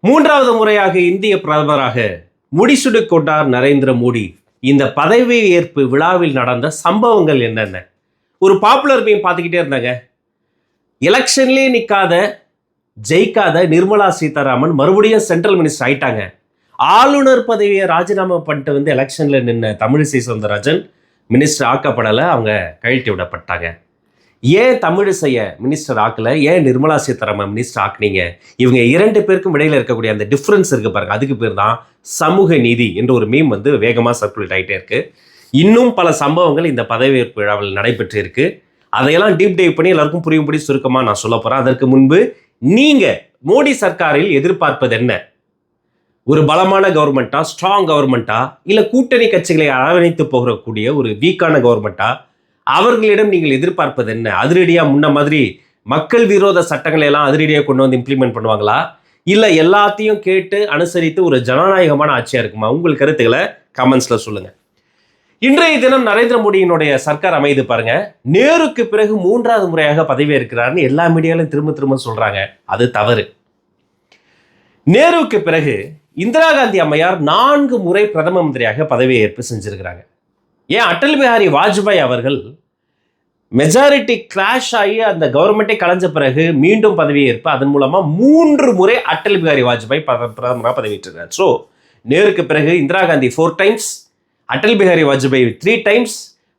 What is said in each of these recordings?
மூன்றாவது முறையாக இந்திய பிரதமராக முடிசுடு கொண்டார் நரேந்திர மோடி. இந்த பதவி ஏற்பு விழாவில் நடந்த சம்பவங்கள் என்னென்ன? ஒரு பாப்புலர் மீம் பார்த்துக்கிட்டே இருந்தாங்க. எலெக்ஷன்லேயே நிற்காத ஜெயிக்காத நிர்மலா சீதாராமன் மறுபடியும் சென்ட்ரல் மினிஸ்டர் ஆயிட்டாங்க. ஆளுநர் பதவியை ராஜினாமா பண்ணிட்டு வந்து எலெக்ஷனில் நின்ன தமிழிசை சவுந்தரராஜன் மினிஸ்டர் ஆக்கப்படலை அவங்க கழட்டி விடப்பட்டாங்க. ஏன் தமிழிசைய மினிஸ்டர் ஆக்கல? ஏன் நிர்மலா சீதாராமன் மினிஸ்டர் ஆக்குனீங்க? இவங்க இரண்டு பேருக்கும் இடையில இருக்கக்கூடிய அந்த டிஃப்ரென்ஸ் இருக்கு பாருங்க. அதுக்கு பேர் தான் சமூக நீதி என்ற ஒரு மீம் வந்து வேகமாக சர்க்குலேட் ஆகிட்டே இருக்கு. இன்னும் பல சம்பவங்கள் இந்த பதவியேற்பு விழாவில் நடைபெற்று இருக்கு அதையெல்லாம் டீப் டைவ் பண்ணி எல்லாருக்கும் புரியும்படி சுருக்கமாக நான் சொல்ல போகிறேன் அதற்கு முன்பு நீங்கள் மோடி சர்க்காரில் எதிர்பார்ப்பது என்ன? ஒரு பலமான கவர்மெண்ட்டா ஸ்ட்ராங் கவர்மெண்ட்டா இல்லை கூட்டணி கட்சிகளை அரவணைத்து போகக்கூடிய ஒரு வீக்கான கவர்மெண்ட்டா அவர்களிடம் நீங்கள் எதிர்பார்ப்பது என்ன? அதிரடியாக முன்ன மாதிரி மக்கள் விரோத சட்டங்களை எல்லாம் அதிரடியாக கொண்டு வந்து இம்ப்ளிமெண்ட் பண்ணுவாங்களா? இல்லை எல்லாத்தையும் கேட்டு அனுசரித்து ஒரு ஜனநாயகமான ஆட்சியாக இருக்குமா? உங்கள் கருத்துக்களை கமெண்ட்ஸில் சொல்லுங்கள் இன்றைய தினம் நரேந்திர மோடியினுடைய சர்க்கார் அமைது பாருங்க. நேருக்கு பிறகு மூன்றாவது முறையாக பதவியேற்கிறார்னு எல்லா மீடியாலையும் திரும்ப திரும்ப சொல்றாங்க. அது தவறு. நேருவுக்கு பிறகு இந்திரா காந்தி அம்மையார் நான்கு முறை பிரதம மந்திரியாக பதவியேற்பு செஞ்சிருக்கிறாங்க. ஏன் அட்டல் பிஹாரி வாஜ்பாய் அவர்கள் மெஜாரிட்டி கிராஷ் ஆகி அந்த கவர்மெண்ட்டே கலைஞ்ச பிறகு மீண்டும் பதவியேற்பு அதன் மூலமாக மூன்று முறை அட்டல் பிஹாரி வாஜ்பாய் பத- பிரதமராக பதவியேற்றிருக்கார். ஸோ நேருக்கு பிறகு Indira Gandhi four times Atal Bihari Vajpayee three times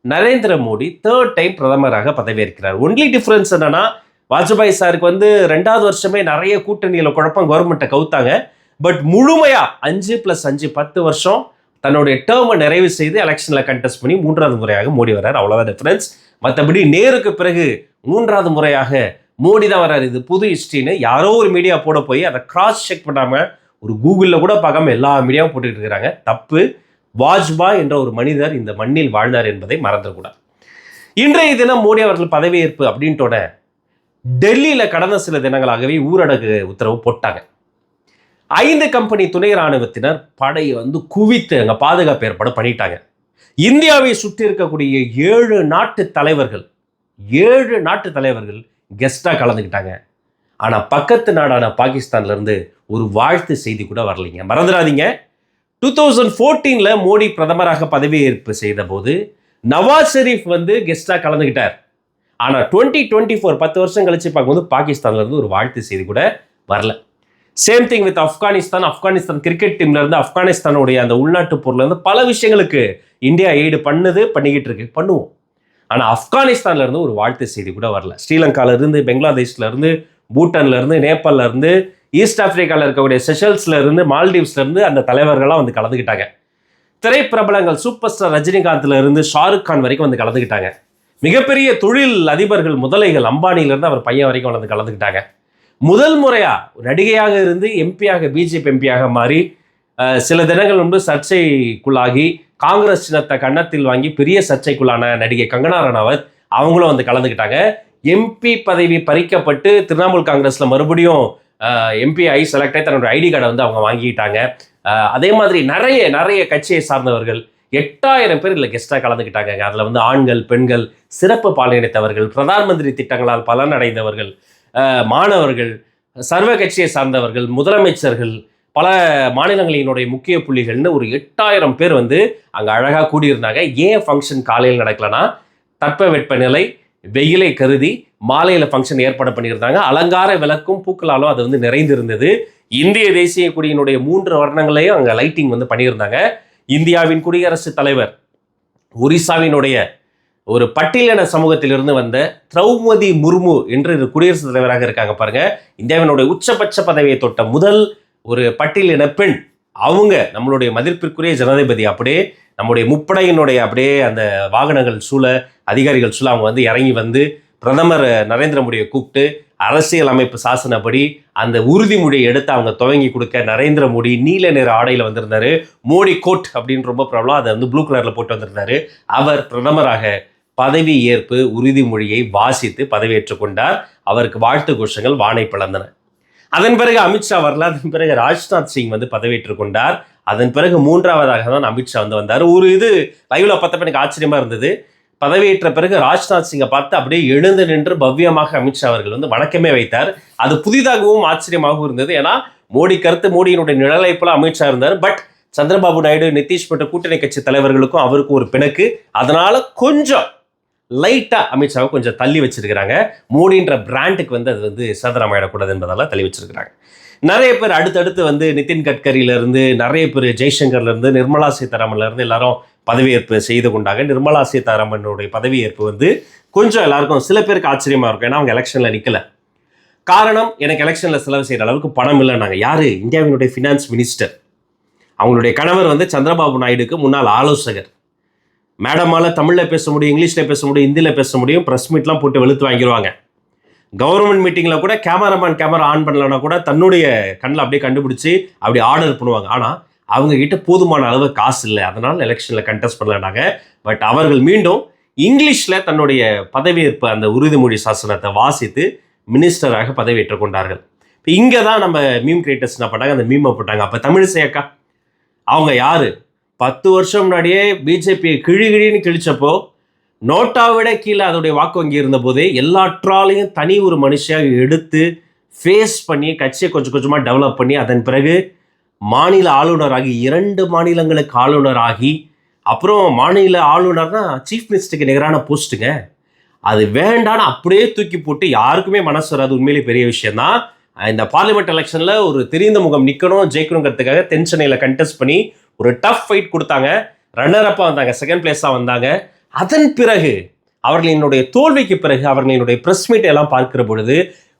Narendra Modi third time பிரதமராக பதவியேற்கிறார். ஒன்லி டிஃப்ரென்ஸ் என்னன்னா வாஜ்பாய் சாருக்கு வந்து ரெண்டாவது வருஷமே நிறைய கூட்டணியில் குழப்பம் கவர்மெண்ட்டை கவுத்தாங்க. பட் முழுமையாக அஞ்சு ப்ளஸ் அஞ்சு பத்து வருஷம் தன்னுடைய டேர்மை நிறைவு செய்து எலெக்ஷனில் கண்டெஸ்ட் பண்ணி மூன்றாவது முறையாக மோடி வர்றார். அவ்வளோதான் டிஃபரன்ஸ் மற்றபடி நேருக்கு பிறகு மூன்றாவது முறையாக மோடி தான் வர்றாரு. இது புது ஹிஸ்ட்ரின்னு யாரோ ஒரு மீடியா போட போய் அதை கிராஸ் செக் பண்ணாமல் ஒரு கூகுளில் கூட பார்க்காம எல்லா மீடியாவும் போட்டுக்கிட்டு இருக்கிறாங்க. தப்பு. வாஜ்பாய் என்ற ஒரு மனிதர் இந்த மண்ணில் வாழ்ந்தார் என்பதை மறந்துடக்கூடாது. இன்றைய தினம் மோடி அவர்கள் பதவியேற்பு அப்படின்ட்டோட டெல்லியில் கடந்த சில தினங்களாகவே ஊரடங்கு உத்தரவு போட்டாங்க. ஐந்து கம்பெனி துணை ராணுவத்தினர் படையை வந்து குவித்து அங்கே பாதுகாப்பு ஏற்பாடு பண்ணிட்டாங்க. இந்தியாவை சுற்றி இருக்கக்கூடிய ஏழு நாட்டு தலைவர்கள் ஏழு நாட்டு தலைவர்கள் கெஸ்டாக கலந்துக்கிட்டாங்க. ஆனால் பக்கத்து நாடான பாகிஸ்தான்ல இருந்து ஒரு வாழ்த்து செய்தி கூட வரலைங்க. மறந்துடாதீங்க. டூ தௌசண்ட் ஃபோர்டீனில் மோடி பிரதமராக பதவியேற்பு செய்த போது நவாஸ் ஷெரீஃப் வந்து கெஸ்டாக கலந்துக்கிட்டார். ஆனால் டுவெண்ட்டி டுவெண்ட்டி ஃபோர் பத்து வருஷம் கழிச்சு பார்க்கும்போது பாகிஸ்தான்ல இருந்து ஒரு வாழ்த்து செய்தி கூட வரல. Same thing with Afghanistan Afghanistan cricket டீம்ல இருந்து ஆப்கானிஸ்தானுடைய அந்த உள்நாட்டு பொருள்ல இருந்து பல விஷயங்களுக்கு இந்தியா எய்டு பண்ணுது பண்ணிக்கிட்டு இருக்கு. பண்ணுவோம். ஆனால் ஆப்கானிஸ்தான்ல இருந்து ஒரு வாழ்த்து செய்தி கூட வரல. ஸ்ரீலங்கால இருந்து பெங்களாதேஷ்ல இருந்து பூட்டான்ல இருந்து நேபாள்ல இருந்து ஈஸ்ட் ஆப்பிரிக்காவில் இருக்கக்கூடிய செஷல்ஸ்ல இருந்து மால்டீவ்ஸ்ல இருந்து அந்த தலைவர்கள்லாம் வந்து கலந்துக்கிட்டாங்க. திரைப்பிரபலங்கள் சூப்பர் ஸ்டார் ரஜினிகாந்த்ல இருந்து ஷாருக் கான் வரைக்கும் வந்து கலந்துக்கிட்டாங்க. மிகப்பெரிய தொழில் அதிபர்கள் முதலைகள் அம்பானியிலிருந்து அவர் பையன் வரைக்கும் வந்து கலந்துக்கிட்டாங்க. முதல் முறையாக நடிகையாக இருந்து எம்பியாக பிஜேபி எம்பியாக மாறி சில தினங்கள் முன்பு சர்ச்சைக்குள்ளாகி காங்கிரஸ் சின்னத்தை கன்னத்தில் வாங்கி பெரிய சர்ச்சைக்குள்ளான நடிகை கங்கனா ரணாவத் அவங்களும் வந்து கலந்துக்கிட்டாங்க. எம்பி பதவி பறிக்கப்பட்டு திரிணாமுல் காங்கிரஸில் மறுபடியும் எம்பி ஐ செலக்ட் ஆகி தன்னோட ஐடி கார்டை வந்து அவங்க வாங்கிக்கிட்டாங்க அதே மாதிரி நிறைய நிறைய கட்சியை சார்ந்தவர்கள் எட்டாயிரம் பேர் இதில் கெஸ்ட்டாக கலந்துக்கிட்டாங்க. அதில் வந்து ஆண்கள் பெண்கள் சிறப்பு பாலினத்தவர்கள் பிரதான் மந்திரி திட்டங்களால் பலனடைந்தவர்கள் மாணவர்கள் சர்வ கட்சியை சார்ந்தவர்கள் முதலமைச்சர்கள் பல மாநிலங்களினுடைய முக்கிய புள்ளிகள்னு ஒரு எட்டாயிரம் பேர் வந்து அங்கே அழகாக கூடியிருந்தாங்க. ஏன் ஃபங்க்ஷன் காலையில் நடக்கலனா தட்பவெப்பநிலை வெயிலை கருதி மாலையில் ஃபங்க்ஷன் ஏற்பாடு பண்ணியிருந்தாங்க. அலங்கார விளக்கும் பூக்களாலும் அது வந்து நிறைந்திருந்தது. இந்திய தேசிய கொடியினுடைய மூன்று வர்ணங்களையும் அங்கே லைட்டிங் வந்து பண்ணியிருந்தாங்க. இந்தியாவின் குடியரசுத் தலைவர் ஒரிசாவினுடைய ஒரு பட்டியலின சமூகத்திலிருந்து வந்த திரௌபதி முர்மு என்று குடியரசுத் தலைவராக இருக்காங்க பாருங்க. இந்தியாவினுடைய உச்சபட்ச பதவியை தொட்ட முதல் ஒரு பட்டியலின பெண் அவங்க நம்மளுடைய மதிப்பிற்குரிய ஜனாதிபதி. அப்படியே நம்முடைய முப்படையினுடைய அப்படியே அந்த வாகனங்கள் சூழ அதிகாரிகள் சூழ அவங்க வந்து இறங்கி வந்து பிரதமர் நரேந்திர மோடியை கூப்பிட்டு அரசியல் அமைப்பு சாசனப்படி அந்த உறுதிமொழியை எடுத்து அவங்க துவங்கி கொடுக்க நரேந்திர மோடி நீல நிற ஆடையில் வந்திருந்தாரு. மோடி கோட் அப்படின்னு ரொம்ப பிரபலம். அதை வந்து ப்ளூ கலரில் போட்டு வந்திருந்தாரு. அவர் பிரதமராக பதவி ஏற்பு உறுதிமொழியை வாசித்து பதவியேற்றுக் கொண்டார். அவருக்கு வாழ்த்து கோஷங்கள் வானை பிளந்தன. அதன் பிறகு அமித்ஷா வரல. அதன் பிறகு ராஜ்நாத் சிங் வந்து பதவியேற்றுக் கொண்டார். அதன் பிறகு மூன்றாவதாக தான் அமித்ஷா வந்து வந்தார். ஒரு இது லைவ்ல பார்த்தப்ப எனக்கு ஆச்சரியமா இருந்தது. பதவியேற்ற பிறகு ராஜ்நாத் சிங்கை பார்த்து அப்படியே எழுந்து நின்று பவ்யமாக அமித்ஷா அவர்கள் வந்து வணக்கமே வைத்தார். அது புதிதாகவும் ஆச்சரியமாகவும் இருந்தது. ஏன்னா மோடி கருத்து மோடியினுடைய நிழலை போல அமித்ஷா இருந்தார். பட் சந்திரபாபு நாயுடு நிதிஷ் போன்ற கூட்டணி கட்சி தலைவர்களுக்கும் அவருக்கும் ஒரு பிணக்கு. அதனால கொஞ்சம் லைட்டாக அமித்ஷாவை கொஞ்சம் தள்ளி வச்சிருக்கிறாங்க. மோடின்ற பிராண்டுக்கு வந்து அது வந்து சதனமாயிடக்கூடாது என்பதால தள்ளி வச்சிருக்கிறாங்க. நிறைய பேர் அடுத்தடுத்து வந்து நிதின் கட்கரியிலேருந்து நிறைய பேர் ஜெய்சங்கர்லேருந்து நிர்மலா சீதாராமன்லேருந்து எல்லாரும் பதவியேற்பு செய்து கொண்டாங்க. நிர்மலா சீதாராமனுடைய பதவியேற்பு வந்து கொஞ்சம் எல்லாருக்கும் சில பேருக்கு ஆச்சரியமாக இருக்கும். ஏன்னா அவங்க எலெக்ஷனில் நிற்கல காரணம் எனக்கு எலெக்ஷனில் செலவு செய்கிற அளவுக்கு பணம் இல்லைன்னாங்க. யாரு? இந்தியாவினுடைய ஃபினான்ஸ் மினிஸ்டர் அவங்களுடைய கணவர் வந்து சந்திரபாபு நாயுடுக்கு முன்னாள் ஆலோசகர். மேடமால தமிழில் பேச முடியும் இங்கிலீஷில் பேச முடியும் ஹிந்தியில் பேச முடியும் ப்ரெஸ் மீட்லாம் போட்டு வெளுத்து வாங்கிடுவாங்க கவர்மெண்ட் மீட்டிங்கில் கூட கேமராமேன் கேமரா ஆன் பண்ணலன்னா கூட தன்னுடைய கண்ணில் அப்படியே கண்டுபிடிச்சி அப்படி ஆர்டர் பண்ணுவாங்க ஆனால் அவங்கக்கிட்ட போதுமான அளவு காசு இல்லை. அதனால் எலெக்ஷனில் கண்டெஸ்ட் பண்ணலனாங்க பட் அவர்கள் மீண்டும் இங்கிலீஷில் தன்னுடைய பதவியேற்பு அந்த உறுதிமொழி சாசனத்தை வாசித்து மினிஸ்டராக பதவியேற்றுக் கொண்டார்கள். இப்போ இங்கே தான் நம்ம மீம் கிரியேட்டர்ஸ் என்ன பண்ணாங்க அந்த மீமை போட்டாங்க. அப்போ தமிழிசை அக்கா அவங்க யார்? பத்து வருஷம் முன்னாடியே பிஜேபியை கிழி கிழின்னு கிழிச்சப்போ நோட்டாவை விட கீழே அதோடைய வாக்கு வங்கி இருந்தபோதே எல்லா ட்ராலையும் தனி ஒரு மனுஷியாக எடுத்து ஃபேஸ் பண்ணி கட்சியை கொஞ்சம் கொஞ்சமாக டெவலப் பண்ணி அதன் பிறகு மாநில ஆளுநராகி இரண்டு மாநிலங்களுக்கு ஆளுநராகி அப்புறம் மாநில ஆளுநர்னா சீஃப் மினிஸ்டருக்கு நிகரான போஸ்ட்டுங்க அது வேண்டான்னு அப்படியே தூக்கி போட்டு யாருக்குமே மனசு வராது. உண்மையிலேயே பெரிய விஷயம்தான். இந்த பார்லிமெண்ட் எலெக்ஷனில் ஒரு தெரிந்த முகம் நிற்கணும் ஜெயிக்கணுங்கிறதுக்காக தென் சென்னையில் கண்டெஸ்ட் பண்ணி ஒரு டஃப் ஃபைட் கொடுத்தாங்க. ரன்னர் அப்பாக வந்தாங்க செகண்ட் பிளேஸாக வந்தாங்க. அதன் பிறகு அவர்களினுடைய தோல்விக்கு பிறகு அவர்களினுடைய ப்ரெஸ் மீட் எல்லாம் பார்க்கிற பொழுது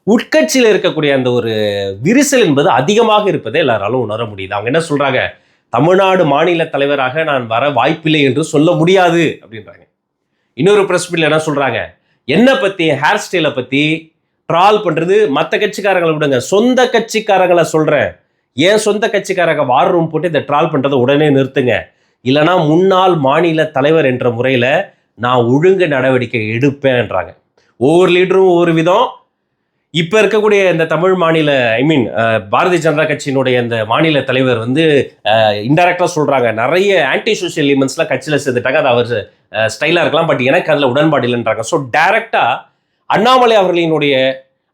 உட்கட்சியில் இருக்கக்கூடிய அந்த ஒரு விரிசல் என்பது அதிகமாக இருப்பதை எல்லாராலும் உணர முடியுது. அவங்க என்ன சொல்கிறாங்க தமிழ்நாடு மாநில தலைவராக நான் வர வாய்ப்பில்லை என்று சொல்ல முடியாது அப்படின்றாங்க. இன்னொரு ப்ரெஸ் மீட்ல என்ன சொல்கிறாங்க என்னை பற்றி ஹேர் ஸ்டைலை பற்றி ட்ரால் பண்ணுறது மற்ற கட்சிக்காரங்களை விடுங்க. சொந்த கட்சிக்காரங்களை சொல்கிறேன் ஏன் சொந்த கட்சிக்காரங்க வார் ரூம் போட்டு இதை ட்ரால் பண்ணுறதை உடனே நிறுத்துங்க. இல்லைனா முன்னாள் மாநில தலைவர் என்ற முறையில் நான் ஒழுங்கு நடவடிக்கை எடுப்பேன்றாங்க. ஒவ்வொரு லீடரும் ஒவ்வொரு விதம். இப்போ இருக்கக்கூடிய இந்த தமிழ் மாநில ஐ மீன் பாரதிய ஜனதா கட்சியினுடைய இந்த மாநில தலைவர் வந்து இன்டெரக்டாக சொல்கிறாங்க நிறைய ஆன்டி சோஷியல் எலிமெண்ட்ஸ்லாம் கட்சியில் சேர்ந்துட்டாங்க. அது அவர் ஸ்டைலாக இருக்கலாம். பட் எனக்கு அதில் உடன்பாடு இல்லைன்றாங்க. ஸோ டேரெக்டாக அண்ணாமலை அவர்களினுடைய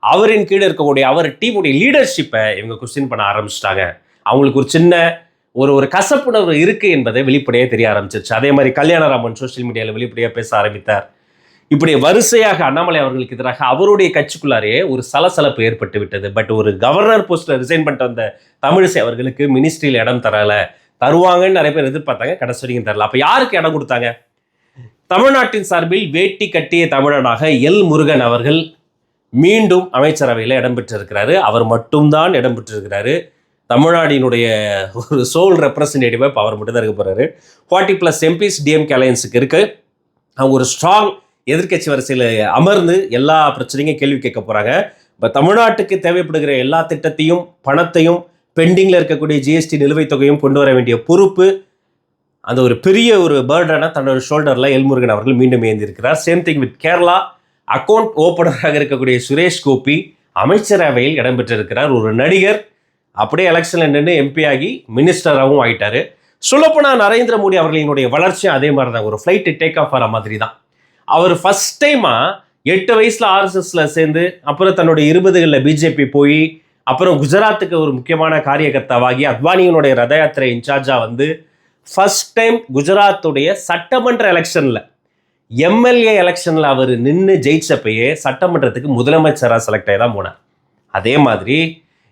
அவரின் கீழே இருக்கக்கூடிய அவர் டீமுடைய லீடர்ஷிப்பை இவங்க கொஸ்டின் பண்ண ஆரம்பிச்சிட்டாங்க. அவங்களுக்கு ஒரு சின்ன ஒரு ஒரு கசப்புணர்வு இருக்குது என்பதை வெளிப்படையாக தெரிய ஆரம்பிச்சிருச்சு. அதே மாதிரி கல்யாணராமன் சோஷியல் மீடியாவில் வெளிப்படையாக பேச ஆரம்பித்தார். இப்படி வரிசையாக அண்ணாமலை அவர்களுக்கு எதிராக அவருடைய கட்சிக்குள்ளாரே ஒரு சலசலப்பு ஏற்பட்டு விட்டது. பட் ஒரு கவர்னர் போஸ்ட்டில் ரிசைன் பண்ணிட்டு வந்த தமிழிசை அவர்களுக்கு மினிஸ்ட்ரியில் இடம் தரலை. தருவாங்கன்னு நிறைய பேர் எதிர்பார்த்தாங்க. கடைசி வரைக்கும் தரல. அப்போ யாருக்கு இடம் கொடுத்தாங்க? தமிழ்நாட்டின் சார்பில் வேட்டி கட்டிய தமிழனாக எல் முருகன் அவர்கள் மீண்டும் அமைச்சரவையில் இடம்பெற்றிருக்கிறாரு. அவர் மட்டும்தான் இடம்பெற்றிருக்கிறாரு. தமிழ்நாடினுடைய ஒரு சோல் ரெப்ரசன்டேட்டிவாக இப்போ அவர் மட்டும்தான் இருக்க போகிறாரு ஃபார்ட்டி ப்ளஸ் எம்பிஸ் டிஎம்கே அலையன்ஸுக்கு இருக்கு. அவங்க ஒரு ஸ்ட்ராங் எதிர்க்கட்சி வரிசையில் அமர்ந்து எல்லா பிரச்சனையும் கேள்வி கேட்க போகிறாங்க இப்போ தமிழ்நாட்டுக்கு தேவைப்படுகிற எல்லா திட்டத்தையும் பணத்தையும் பெண்டிங்கில் இருக்கக்கூடிய ஜிஎஸ்டி நிலுவைத் தொகையும் கொண்டு வர வேண்டிய பொறுப்பு அந்த ஒரு பெரிய ஒரு பேர்டனை தன்னோட ஷோல்டரில் எல்முருகன் அவர்கள் மீண்டும் ஏந்திருக்கிறார். Same thing with Kerala account ஓப்பனராக இருக்கக்கூடிய சுரேஷ் கோபி அமைச்சரவையில் இடம்பெற்றிருக்கிறார். ஒரு நடிகர் அப்படியே எலெக்ஷனில் நின்று எம்பி ஆகி மினிஸ்டராகவும் ஆகிட்டார் சொல்லப்போனால் நரேந்திர மோடி அவர்களினுடைய வளர்ச்சியும் அதே மாதிரி தான் ஒரு ஃப்ளைட்டு டேக் ஆஃப் ஆகிற மாதிரி தான் அவர் ஃபஸ்ட் டைமாக எட்டு வயசில் ஆர்எஸ்எஸ்ல சேர்ந்து அப்புறம் தன்னுடைய இருபதுகளில் பிஜேபி போய் அப்புறம் குஜராத்துக்கு ஒரு முக்கியமான காரியகர்த்தாவாகி அத்வானியினுடைய ரத யாத்திரை இன்சார்ஜாக வந்து ஃபர்ஸ்ட் டைம் குஜராத்துடைய சட்டமன்ற எலெக்ஷனில் எம்எல்ஏ எலெக்ஷனில் அவர் நின்று ஜெயிச்சப்பையே சட்டமன்றத்துக்கு முதலமைச்சராக செலக்ட் ஆகி தான் போனார். அதே மாதிரி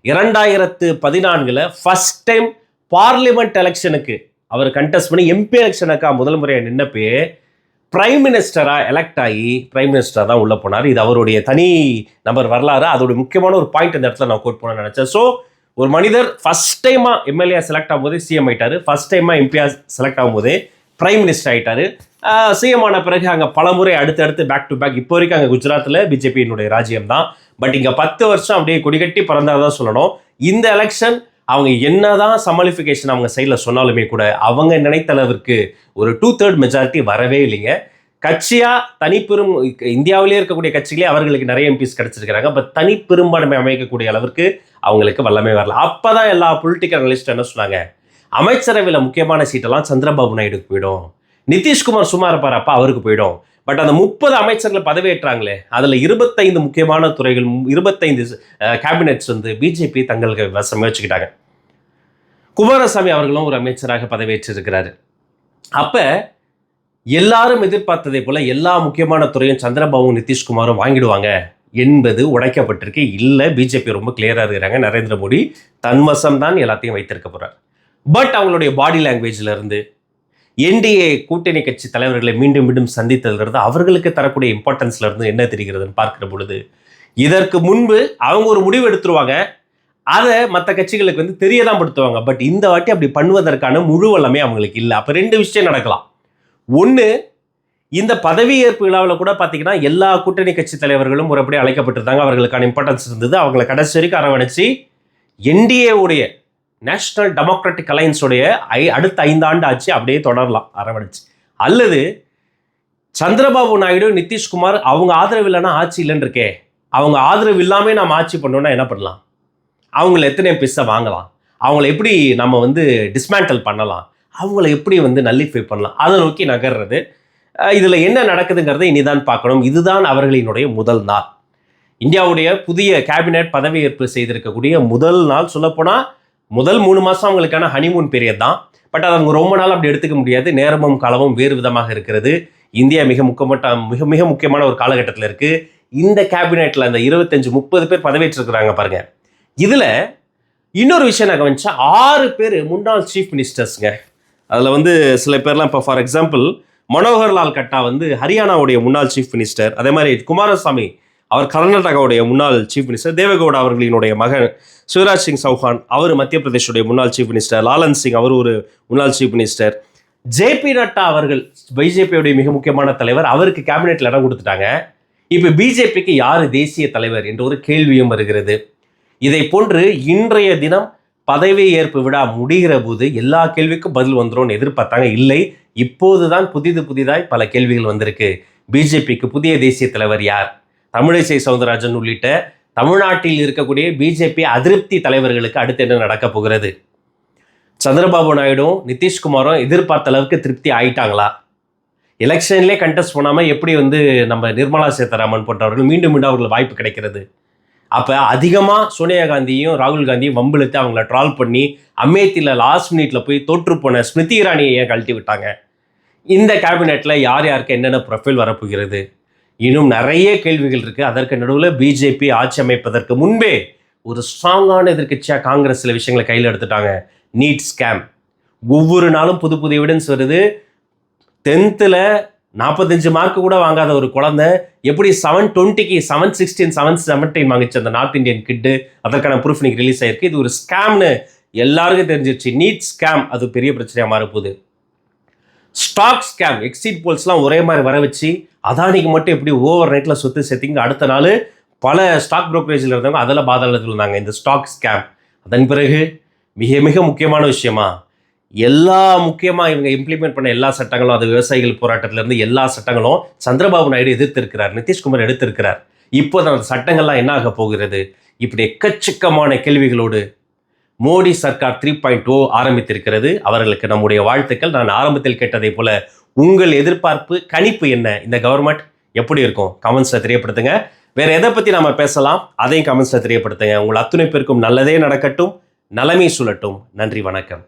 இரண்டாயிரத்து பதினான்கில் ஃபஸ்ட் டைம் பார்லிமெண்ட் எலெக்ஷனுக்கு அவர் கண்டெஸ்ட் பண்ணி எம்பி எலெக்ஷனுக்கா முதல் முறையாக நின்னப்பயே பிரைம் மினிஸ்டராக எலெக்ட் ஆகி பிரைம் மினிஸ்டராக தான் உள்ளே போனார். இது அவருடைய தனி நபர் வரலாறு. அதோடய முக்கியமான ஒரு பாயிண்ட் இந்த இடத்துல நான் கோட் பண்ண நினச்சேன். ஸோ ஒரு மனிதர் ஃபர்ஸ்ட் டைமாக எம்எல்ஏ செலக்ட் ஆகும்போதே சிஎம் ஆயிட்டாரு. ஃபர்ஸ்ட் டைமாக எம்பியா செலக்ட் ஆகும்போதே பிரைம் மினிஸ்டர் ஆயிட்டாரு. சிஎம் ஆன பிறகு அங்கே பலமுறை அடுத்தடுத்து பேக் டு பேக் இப்போ வரைக்கும் அங்கே குஜராத்தில் பிஜேபியினுடைய ராஜ்யம் தான். பட் இங்கே பத்து வருஷம் அப்படியே கொடிகட்டி பறந்ததாக சொல்லணும். இந்த எலெக்ஷன் அவங்க என்னதான் சமாளிஃபிகேஷன் அவங்க சைடில் சொன்னாலுமே கூட அவங்க நினைத்த அளவிற்கு ஒரு டூ தேர்ட் மெஜாரிட்டி வரவே இல்லைங்க. கட்சியாக தனிப்பெரும் இந்தியாவிலே இருக்கக்கூடிய கட்சிகளே அவர்களுக்கு நிறைய எம்பிஸ் கிடச்சிருக்கிறாங்க. பட் தனிப்பெரும்பான்மை அமைக்கக்கூடிய அளவிற்கு அவங்களுக்கு வல்லமே வரல. அப்போ தான் எல்லா பொலிட்டிக்கல் அனலிஸ்ட் என்ன சொன்னாங்க? அமைச்சரவையில் முக்கியமான சீட்டெல்லாம் சந்திரபாபு நாயுடுக்கு போயிடும். நிதிஷ்குமார் சும்மா இருப்பார் அப்போ அவருக்கு போயிடும். பட் அந்த முப்பது அமைச்சர்கள் பதவியேற்றாங்களே அதில் இருபத்தைந்து முக்கியமான துறைகள் இருபத்தைந்து கேபினெட்ஸ் வந்து பிஜேபி தங்களுக்கு வசம் வச்சுக்கிட்டாங்க. குமாரசாமி அவர்களும் ஒரு அமைச்சராக பதவியேற்றிருக்கிறாரு. அப்போ எல்லாரும் எதிர்பார்த்ததை போல எல்லா முக்கியமான துறையும் சந்திரபாபு நிதிஷ்குமாரும் வாங்கிடுவாங்க. என்பது உடைக்கப்பட்டிருக்கு. இல்லை பிஜேபி ரொம்ப கிளியராக இருக்கிறாங்க. நரேந்திர மோடி தன்வசம் தான் எல்லாத்தையும் வைத்திருக்க போகிறார் பட் அவங்களுடைய பாடி லாங்குவேஜ்லேருந்து என்டிஏ கூட்டணி கட்சி தலைவர்களை மீண்டும் மீண்டும் சந்தித்ததிலிருந்து அவர்களுக்கு தரக்கூடிய இம்பார்ட்டன்ஸ்லேருந்து என்ன தெரிகிறதுன்னு பார்க்கிற பொழுது இதற்கு முன்பு அவங்க ஒரு முடிவு எடுத்துருவாங்க. அதை மற்ற கட்சிகளுக்கு வந்து தெரியதான் படுத்துவாங்க பட் இந்த வாட்டி அப்படி பண்ணுவதற்கான முழு வல்லமே அவங்களுக்கு இல்லை. அப்போ ரெண்டு விஷயம் நடக்கலாம். ஒன்று இந்த பதவியேற்பு விழாவில் கூட பார்த்தீங்கன்னா எல்லா கூட்டணி கட்சி தலைவர்களும் முறைப்படி அழைக்கப்பட்டிருந்தாங்க. அவர்களுக்கான இம்பார்ட்டன்ஸ் இருந்தது. அவங்களை கடைசி வரைக்கும் அரவணைச்சு என்டிஏவுடைய நேஷனல் டெமோக்ராட்டிக் அலையன்ஸுடைய ஐ அடுத்த ஐந்தாண்டு ஆட்சி அப்படியே தொடரலாம் அரவணைச்சு. அல்லது சந்திரபாபு நாயுடு நிதிஷ்குமார் அவங்க ஆதரவு இல்லைன்னா ஆட்சி இல்லைன்னு இருக்கே. அவங்க ஆதரவு இல்லாமே நம்ம ஆட்சி பண்ணோன்னா என்ன பண்ணலாம்? அவங்கள எத்தனை பிஸ்ஸை வாங்கலாம்? அவங்கள எப்படி நம்ம வந்து டிஸ்மேண்டல் பண்ணலாம்? அவங்கள எப்படி வந்து நல்லிஃபை பண்ணலாம்? அதை நோக்கி நகர்றது. இதில் என்ன நடக்குதுங்கிறதை இனிதான் பார்க்கணும். இதுதான் அவர்களினுடைய முதல் நாள். இந்தியாவுடைய புதிய கேபினெட் பதவியேற்பு செய்திருக்கக்கூடிய முதல் நாள் சொல்லப்போனால் முதல் மூணு மாதம் அவங்களுக்கான ஹனிமூன் பீரியட் தான். பட் அது அவங்க ரொம்ப நாள் அப்படி எடுத்துக்க முடியாது. நேரமும் காலமும் வேறு விதமாக இருக்கிறது. இந்தியா மிக முக்கியமட்ட மிக மிக முக்கியமான ஒரு காலகட்டத்தில் இருக்குது இந்த கேபினெட்டில் அந்த இருபத்தஞ்சு முப்பது பேர் பதவியேற்றிருக்கிறாங்க பாருங்கள் இதில் இன்னொரு விஷயம் நான் கவனிச்சா ஆறு பேர் முன்னாள் சீஃப் மினிஸ்டர்ஸுங்க அதில் வந்து சில பேர்லாம் இப்போ ஃபார் எக்ஸாம்பிள் மனோகர்லால் கட்டா வந்து ஹரியானாவுடைய முன்னாள் சீஃப் மினிஸ்டர் அதே மாதிரி குமாரசாமி அவர் கர்நாடகாவுடைய முன்னாள் சீஃப் மினிஸ்டர் தேவகவுடா அவர்களினுடைய மகன் சிவராஜ் சிங் சௌஹான் அவர் மத்திய பிரதேஷுடைய முன்னாள் சீஃப் மினிஸ்டர் லாலன் சிங் அவர் ஒரு முன்னாள் சீஃப் மினிஸ்டர் ஜேபி நட்டா அவர்கள் பிஜேபியுடைய மிக முக்கியமான தலைவர் அவருக்கு கேபினெட்டில் இடம் கொடுத்துட்டாங்க. இப்போ பிஜேபிக்கு யார் தேசிய தலைவர் என்ற ஒரு கேள்வியும் வருகிறது. இதை போன்று இன்றைய தினம் பதவி ஏற்பு விழா முடிகிற போது எல்லா கேள்விக்கும் பதில் வந்துரும்னு எதிர்பார்த்தாங்க. இல்லை இப்போது தான் புதிது புதிதாய் பல கேள்விகள் வந்திருக்கு. பிஜேபிக்கு புதிய தேசிய தலைவர் யார்? தமிழிசை சவுந்தரராஜன் உள்ளிட்ட தமிழ்நாட்டில் இருக்கக்கூடிய பிஜேபி அதிருப்தி தலைவர்களுக்கு அடுத்து என்ன நடக்கப் போகிறது? சந்திரபாபு நாயுடும் நிதிஷ்குமாரும் எதிர்பார்த்த அளவுக்கு திருப்தி ஆயிட்டாங்களா? எலெக்ஷன்லேயே கண்டெஸ்ட் பண்ணாமல் எப்படி வந்து நம்ம நிர்மலா சீதாராமன் போன்றவர்கள் மீண்டும் மீண்டும் அவர்களுக்கு வாய்ப்பு கிடைக்கிறது? அப்போ அதிகமாக சோனியா காந்தியும் ராகுல் காந்தியும் வம்பிழுத்து அவங்கள ட்ரால் பண்ணி அமேத்தியில் லாஸ்ட் மினிட்ல போய் தோற்று போன ஸ்மிருதி இரானியை ஏன் கழட்டி விட்டாங்க? இந்த கேபினெட்டில் யார் யாருக்கு என்னென்ன ப்ரொஃபைல் வரப்போகிறது? இன்னும் நிறைய கேள்விகள் இருக்குது அதற்கு நடுவில் பிஜேபி ஆட்சி அமைப்பதற்கு முன்பே ஒரு ஸ்ட்ராங்கான எதிர்க்கட்சியாக காங்கிரஸ் சில விஷயங்களை கையில் எடுத்துட்டாங்க. நீட் ஸ்கேம் ஒவ்வொரு நாளும் புது புது எவிடன்ஸ் வருது. டென்த்தில் நாற்பத்தஞ்சு மார்க்கு கூட வாங்காத ஒரு குழந்தை எப்படி செவன் டுவெண்ட்டிக்கு செவன் சிக்ஸ்டீன் செவன் செவன்டீன் வாங்கிச்சு அந்த நார்த் இந்தியன் கிட்டு அதற்கான ப்ரூஃப் இன்னைக்கு ரிலீஸ் ஆயிருக்கு. இது ஒரு ஸ்கேம்னு எல்லாருக்கும் தெரிஞ்சிருச்சு. நீட் ஸ்கேம் அது பெரிய பிரச்சனையாக மாறப்போகுது. ஸ்டாக் ஸ்கேம் எக்ஸிட் போல்ஸ்லாம் ஒரே மாதிரி வர வச்சு அதானிக்கு மட்டும் எப்படி ஓவர் நைட்டில் சொத்து சேர்த்திங்க. அடுத்த நாள் பல ஸ்டாக் ப்ரோக்கரேஜில் இருந்தவங்க அதில் பாதாளத்தில் இருந்தாங்க. இந்த ஸ்டாக் ஸ்கேம் அதன் பிறகு மிக மிக முக்கியமான விஷயமா எல்லா முக்கியமாக இவங்க இம்ப்ளிமெண்ட் பண்ண எல்லா சட்டங்களும் அது விவசாயிகள் போராட்டத்திலேருந்து எல்லா சட்டங்களும் சந்திரபாபு நாயுடு எதிர்த்திருக்கிறார் நிதிஷ்குமார் எடுத்திருக்கிறார். இப்போ அந்த சட்டங்கள்லாம் என்ன ஆக போகிறது? இப்படி எக்கச்சக்கமான கேள்விகளோடு Modi sarkar three point O ஆரம்பித்திருக்கிறது. அவர்களுக்கு நம்முடைய வாழ்த்துக்கள். நான் ஆரம்பத்தில் கேட்டதை போல உங்கள் எதிர்பார்ப்பு கணிப்பு என்ன? இந்த கவர்மெண்ட் எப்படி இருக்கும்? கமெண்ட்ஸில் தெரியப்படுத்துங்க. வேற எதை பற்றி நம்ம பேசலாம்? அதையும் கமெண்ட்ஸில் தெரியப்படுத்துங்க. உங்கள் அத்துணை பேருக்கும் நல்லதே நடக்கட்டும். நலமே சுழட்டும். நன்றி வணக்கம்.